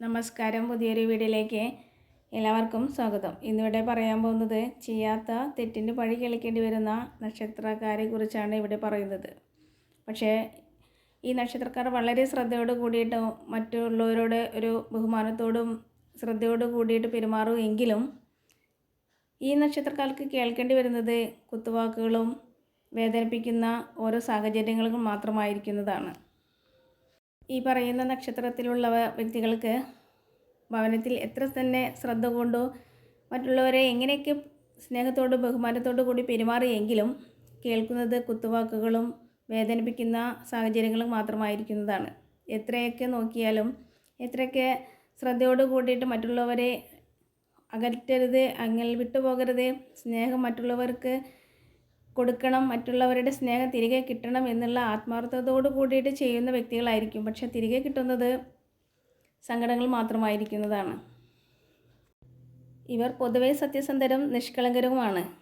നമസ്കാരം പുതിയൊരു വീഡിയോയിലേക്ക് എല്ലാവർക്കും സ്വാഗതം. ഇന്നിവിടെ പറയാൻ പോകുന്നത് ചെയ്യാത്ത തെറ്റിന് പഴി കേൾക്കേണ്ടി വരുന്ന നക്ഷത്രക്കാരെ കുറിച്ചാണ് ഇവിടെ പറയുന്നത്. പക്ഷേ ഈ നക്ഷത്രക്കാർ വളരെ ശ്രദ്ധയോട് കൂടിയിട്ട് മറ്റുള്ളവരോട് ഒരു ബഹുമാനത്തോടും ശ്രദ്ധയോട് കൂടിയിട്ട് പെരുമാറുമെങ്കിലും ഈ നക്ഷത്രക്കാർക്ക് കേൾക്കേണ്ടി വരുന്നത് കുത്തുവാക്കുകളും വേദനിപ്പിക്കുന്ന ഓരോ സാഹചര്യങ്ങളും മാത്രമായിരിക്കുന്നതാണ്. ഈ പറയുന്ന നക്ഷത്രത്തിലുള്ള വ്യക്തികൾക്ക് ഭവനത്തിൽ എത്ര തന്നെ ശ്രദ്ധ കൊണ്ടോ മറ്റുള്ളവരെ എങ്ങനെയൊക്കെ സ്നേഹത്തോട് ബഹുമാനത്തോടു കൂടി പെരുമാറിയെങ്കിലും കേൾക്കുന്നത് കുത്തുവാക്കുകളും വേദനിപ്പിക്കുന്ന സാഹചര്യങ്ങളും മാത്രമായിരിക്കുന്നതാണ്. എത്രയൊക്കെ നോക്കിയാലും എത്രയൊക്കെ ശ്രദ്ധയോട് കൂടിയിട്ട് മറ്റുള്ളവരെ അകറ്റരുത് അങ്ങനെ വിട്ടുപോകരുത് സ്നേഹം മറ്റുള്ളവർക്ക് കൊടുക്കണം മറ്റുള്ളവരുടെ സ്നേഹം തിരികെ കിട്ടണം എന്നുള്ള ആത്മാർത്ഥതയോട് കൂടിയിട്ട് ചെയ്യുന്ന വ്യക്തികളായിരിക്കും. പക്ഷെ തിരികെ കിട്ടുന്നത് സങ്കടങ്ങൾ മാത്രമായിരിക്കുന്നതാണ്. ഇവർ പൊതുവെ സത്യസന്ധരും നിഷ്കളങ്കരുമാണ്.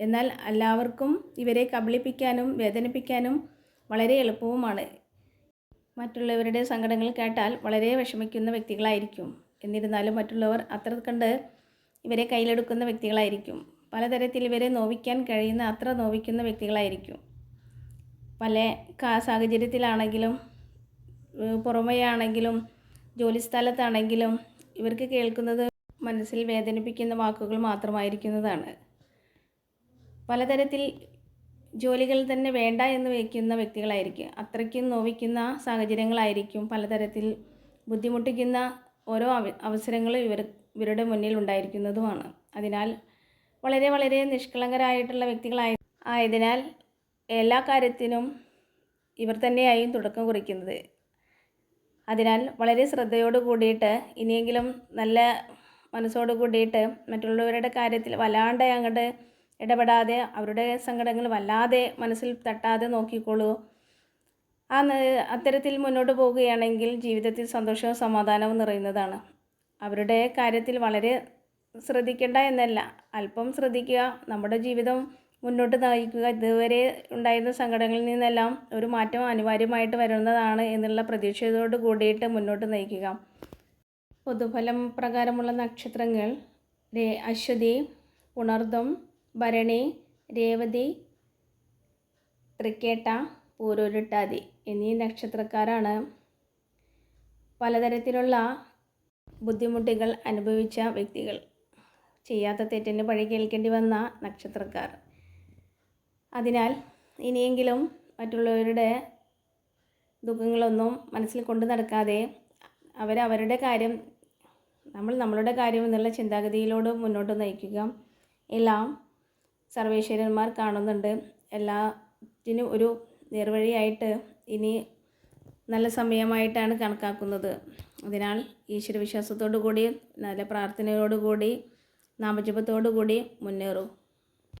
എന്നാൽ എല്ലാവർക്കും ഇവരെ കബളിപ്പിക്കാനും വേദനിപ്പിക്കാനും വളരെ എളുപ്പവുമാണ്. മറ്റുള്ളവരുടെ സങ്കടങ്ങൾ കേട്ടാൽ വളരെ വിഷമിക്കുന്ന വ്യക്തികളായിരിക്കും. എന്നിരുന്നാലും മറ്റുള്ളവർ അത്ര കണ്ട് ഇവരെ കയ്യിലെടുക്കുന്ന വ്യക്തികളായിരിക്കും. പലതരത്തിൽ ഇവരെ നോവിക്കാൻ കഴിയുന്ന അത്ര നോവിക്കുന്ന വ്യക്തികളായിരിക്കും. പല സാഹചര്യത്തിലാണെങ്കിലും പുറമേ പുറമെയാണെങ്കിലും ജോലിസ്ഥലത്താണെങ്കിലും ഇവർക്ക് കേൾക്കുന്നത് മനസ്സിൽ വേദനിപ്പിക്കുന്ന വാക്കുകൾ മാത്രമായിരിക്കുന്നതാണ്. പലതരത്തിൽ ജോലികൾ തന്നെ വേണ്ട എന്ന് വയ്ക്കുന്ന വ്യക്തികളായിരിക്കും. അത്രയ്ക്കും നോവിക്കുന്ന സാഹചര്യങ്ങളായിരിക്കും പലതരത്തിൽ ബുദ്ധിമുട്ടിക്കുന്ന ഓരോ അവ അവസരങ്ങളും ഇവർ ഇവരുടെ മുന്നിൽ ഉണ്ടായിരിക്കുന്നതുമാണ്. അതിനാൽ വളരെ വളരെ നിഷ്കളങ്കരായിട്ടുള്ള വ്യക്തികളായ ആയതിനാൽ എല്ലാ കാര്യത്തിനും ഇവർ തന്നെയായും തുടക്കം കുറിക്കുന്നത്. അതിനാൽ വളരെ ശ്രദ്ധയോട് കൂടിയിട്ട് ഇനിയെങ്കിലും നല്ല മനസ്സോട് കൂടിയിട്ട് മറ്റുള്ളവരുടെ കാര്യത്തിൽ വല്ലാണ്ട് അങ്ങോട്ട് ഇടപെടാതെ അവരുടെ സങ്കടങ്ങൾ വല്ലാതെ മനസ്സിൽ തട്ടാതെ നോക്കിക്കോളൂ. ആ അത്തരത്തിൽ മുന്നോട്ട് പോവുകയാണെങ്കിൽ ജീവിതത്തിൽ സന്തോഷവും സമാധാനവും നിറയുന്നതാണ്. അവരുടെ കാര്യത്തിൽ വളരെ ശ്രദ്ധിക്കേണ്ട എന്നല്ല. അല്പം ശ്രദ്ധിക്കുക. നമ്മുടെ ജീവിതം മുന്നോട്ട് നയിക്കുക. ഇതുവരെ ഉണ്ടായിരുന്ന സങ്കടങ്ങളിൽ നിന്നെല്ലാം ഒരു മാറ്റം അനിവാര്യമായിട്ട് വരുന്നതാണ് എന്നുള്ള പ്രതീക്ഷയോട് കൂടിയിട്ട് മുന്നോട്ട് നയിക്കുക. പൊതുഫലം പ്രകാരമുള്ള നക്ഷത്രങ്ങൾ രേ അശ്വതി പുണർദം ഭരണി രേവതി തൃക്കേട്ട പൂരൂരുട്ടാതി എന്നീ നക്ഷത്രക്കാരാണ് പലതരത്തിലുള്ള ബുദ്ധിമുട്ടുകൾ അനുഭവിച്ച വ്യക്തികൾ. ചെയ്യാത്ത തെറ്റിന് പഴി കേൾക്കേണ്ടി വന്ന നക്ഷത്രക്കാർ. അതിനാൽ ഇനിയെങ്കിലും മറ്റുള്ളവരുടെ ദുഃഖങ്ങളൊന്നും മനസ്സിൽ കൊണ്ടു നടക്കാതെ അവരവരുടെ കാര്യം നമ്മൾ നമ്മളുടെ കാര്യം എന്നുള്ള ചിന്താഗതിയിലൂടെ മുന്നോട്ട് നയിക്കുക. എല്ലാം സർവേശ്വരന്മാർ കാണുന്നുണ്ട്. എല്ലാറ്റിനും ഒരു നേർവഴിയായിട്ട് ഇനി നല്ല സമയമായിട്ടാണ് കണക്കാക്കുന്നത്. അതിനാൽ ഈശ്വരവിശ്വാസത്തോടു കൂടി നല്ല പ്രാർത്ഥനയോടു കൂടി നാമജപത്തോടു കൂടി മുന്നേറൂ.